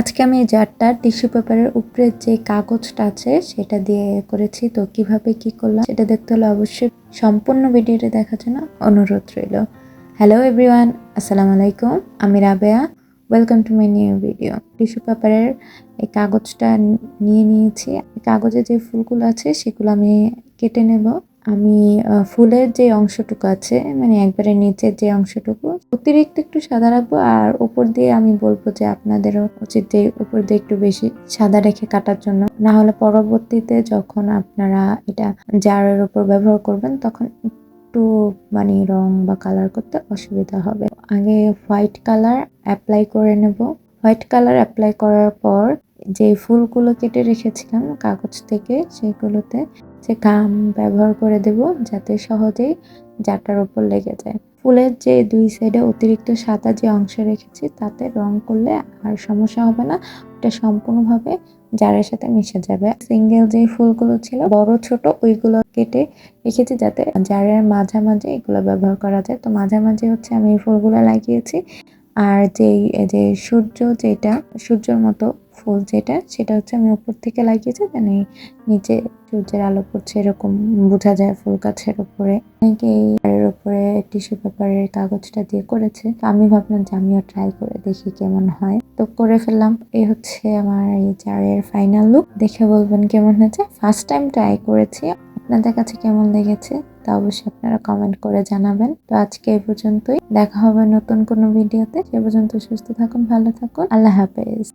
আজকে আমি এই জারটা টিস্যু পেপারের উপরে যে কাগজটা আছে, সেটা দিয়ে করেছি। তো কীভাবে কি করলাম, সেটা দেখতে হলে অবশ্যই সম্পূর্ণ ভিডিওটা দেখার জন্য অনুরোধ রইল। হ্যালো এভরিওয়ান আসসালামু আলাইকুম, আমি Rabeya. Welcome to my new video tissue পেপারের এই কাগজটা নিয়ে নিয়েছি। কাগজে যে ফুলগুলো আছে, সেগুলো আমি কেটে নেব। আমি ফুলের যে অংশটুকু আছে মানে একবারে নিচের যে অংশটুকু, অতিরিক্ত একটু সাদা রাখব আর উপর দিয়ে আমি বলব যে আপনাদেরও উচিত যে উপর দিয়ে একটু বেশি সাদা রেখে কাটার জন্য। না হলে পরবর্তীতে যখন আপনারা এটা জারের উপর ব্যবহার করবেন, তখন একটু মানে রং বা কালার করতে অসুবিধা হবে। আগে হোয়াইট কালার অ্যাপ্লাই করে নেব। হোয়াইট কালার অ্যাপ্লাই করার পর যে ফুলগুলো কেটে রেখেছিলাম কাগজ থেকে, সেগুলোতে যে গাম ব্যবহার করে দেব যাতে সহজেই জাটার ওপর লেগে যায়। ফুলের যে দুই সাইডে অতিরিক্ত সাদা যে অংশ রেখেছি, তাতে রং করলে আর সমস্যা হবে না। ওটা সম্পূর্ণভাবে জারের সাথে মিশে যাবে। সিঙ্গেল যে ফুলগুলো ছিল, বড়, ছোট, ওইগুলো কেটে রেখেছি যাতে জারের মাঝামাঝি এগুলো ব্যবহার করা যায়। তো মাঝামাঝি হচ্ছে আমি এই ফুলগুলো লাগিয়েছি। আর যেই, যে সূর্য যেটা, সূর্যের মতো ফুল যেটা, সেটা হচ্ছে আমি উপর থেকে লাগিয়েছি। মানে নিচে সূর্যের আলো পড়ছে এরকম, বোঝা যায় ফুল গাছের উপরে। অনেকে এর উপরে টিস্যু পেপারের কাগজটা দিয়ে করেছে। আমি ভাবলাম যে আমিও ট্রাই করে দেখি কেমন হয়। তো করে ফেললাম। এই হচ্ছে আমার এই জারের ফাইনাল লুক দেখে বলবেন কেমন হয়েছে। ফার্স্ট টাইম ট্রাই করেছি। আপনাদের কাছে কেমন লেগেছে তা অবশ্যই আপনারা কমেন্ট করে জানাবেন। তো আজকে এই পর্যন্তই। দেখা হবে নতুন কোনো ভিডিওতে সে পর্যন্ত সুস্থ থাকুন, ভালো থাকুন। আল্লাহ হাফেজ।